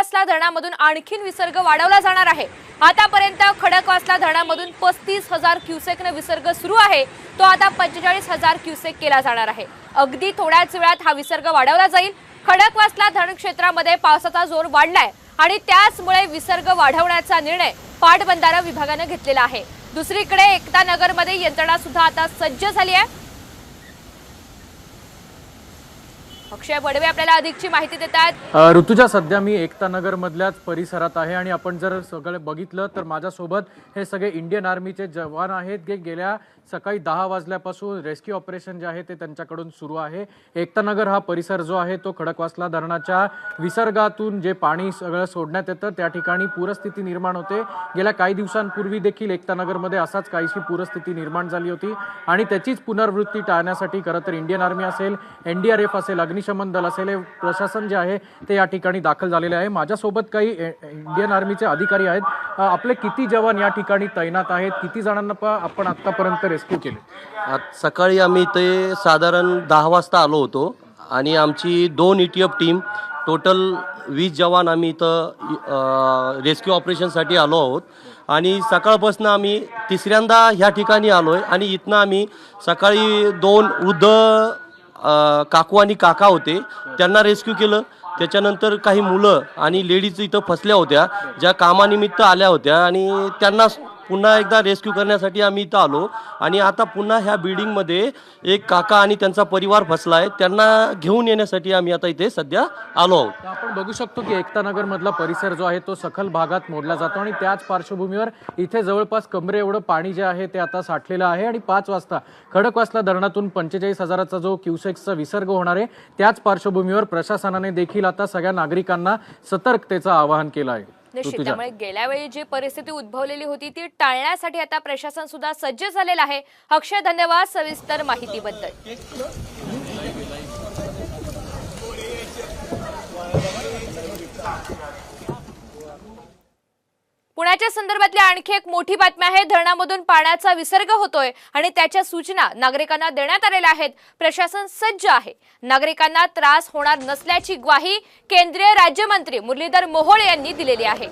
खडकवासला धरणामधून आणखीन विसर्ग वाढवला जाणार आहे. आतापर्यंत खडकवासला धरणामधून पस्तीस हजार क्युसेकनं विसर्ग सुरू आहे. तो आता पंचेचाळीस हजार क्युसेक केला जाणार आहे. अगदी थोड्याच वेळात हा विसर्ग वाढवला जाईल. खडकवासला धरण क्षेत्रामध्ये पावसाचा जोर वाढलाय आणि त्याचमुळे विसर्ग वाढवण्याचा निर्णय पाटबंधारा विभागानं घेतलेला आहे. दुसरीकडे एकता नगरमध्ये यंत्रणा सुद्धा आता सज्ज झाली आहे. अक्षय बडवे आपल्याला अधिकची माहिती देतात. ऋतुजा सध्या मी एकता नगर मधल्याच परिसरात आहे आणि आपण जर सगळं बघितलं तर माझ्यासोबत हे सगळे इंडियन आर्मीचे जवान आहेत जे गेल्या सकाळी दहा वाजल्यापासून रेस्क्यू ऑपरेशन जे आहे ते त्यांच्याकडून सुरू आहे. एकता नगर हा परिसर जो आहे तो खडकवासला धरणाच्या विसर्गातून जे पाणी सगळं सोडण्यात येतं त्या ठिकाणी पूरस्थिती निर्माण होते. गेल्या काही दिवसांपूर्वी देखील एकता नगरमध्ये असाच काहीशी पूरस्थिती निर्माण झाली होती आणि त्याचीच पुनर्वृत्ती टाळण्यासाठी खरं तर इंडियन आर्मी असेल एन डी आर एफ असेल अग्निशमन दल असेल हे प्रशासन जे आहे ते या ठिकाणी दाखल झालेले आहे. माझ्यासोबत काही ए- इंडियन आर्मीचे अधिकारी आहेत. आपले किती जवान या ठिकाणी तैनात आहेत? किती जणांना आपण आत्तापर्यंत रेस्क्यू केले? सकाळी आम्ही इथे साधारण दहा वाजता आलो होतो आणि आमची दोन E T F team total वीस जवान आम्ही इथं रेस्क्यू ऑपरेशनसाठी आलो आहोत. आणि सकाळपासून आम्ही तिसऱ्यांदा ह्या ठिकाणी आलो आहे आणि इथनं आम्ही सकाळी दोन वृद्ध काकू आणि काका होते. त्यांना रेस्क्यू केलं. त्याच्यानंतर काही मुलं आणि लेडीज इथं फसल्या होत्या ज्या कामानिमित्त आल्या होत्या आणि त्यांना पुन्हा एकदा रेस्क्यू करण्यासाठी आम्ही इथं आलो. आणि आता पुन्हा ह्या बिल्डिंगमध्ये एक काका आणि त्यांचा परिवार फसला आहे त्यांना घेऊन येण्यासाठी आम्ही आता इथे सध्या आलो आहोत. आपण बघू शकतो की एकतानगर मधला परिसर जो आहे तो सखल भागात मोडला जातो. आणि त्याच पार्श्वभूमीवर इथे जवळपास कमरे एवढं पाणी जे आहे ते आता साठलेलं आहे. आणि पाच वाजता खडकवासला धरणातून पंचेचाळीस हजाराचा जो क्युसेक्सचा विसर्ग होणार आहे त्याच पार्श्वभूमीवर प्रशासनाने देखील आता सगळ्या नागरिकांना सतर्कतेचं आवाहन केलं आहे. निश्चित. त्यामुळे गेल्या वेळी जी परिस्थिती उद्भवलेली होती ती टाळण्यासाठी आता प्रशासन सुद्धा सज्ज झालेलं आहे अक्षय धन्यवाद सविस्तर माहितीबद्दल पुण्याच्या संदर्भातली आणखी एक मोठी बातमी आहे. धरणामधून पाण्याचा विसर्ग होतोय आणि त्याच्या सूचना नागरिकांना देण्यात आलेल्या आहेत. प्रशासन सज्ज आहे. नागरिकांना त्रास होणार नसल्याची ग्वाही केंद्रीय राज्यमंत्री मुरलीधर मोहोळ यांनी दिलेली आहे.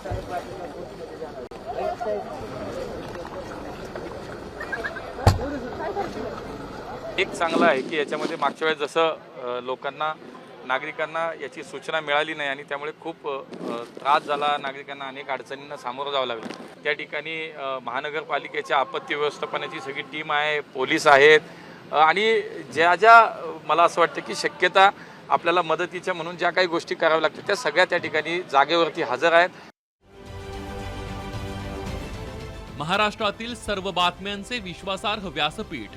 एक चांगलं आहे की याच्यामध्ये मागच्या वेळेस जसं लोकांना नागरिकांना याची सूचना मिळाली नाही आणि त्यामुळे खूप त्रास झाला. नागरिकांना अनेक अडचणींना सामोरं जावं लागलं. त्या ठिकाणी महानगरपालिकेच्या आपत्ती व्यवस्थापनाची सगळी टीम आहे पोलीस आहेत. आणि ज्या ज्या मला असं वाटतं की शक्यता आपल्याला मदतीच्या म्हणून ज्या काही गोष्टी कराव्या लागतात त्या सगळ्या त्या ठिकाणी जागेवरती हजर आहेत. महाराष्ट्रातील सर्व बातम्यांचे विश्वासार्ह व्यासपीठ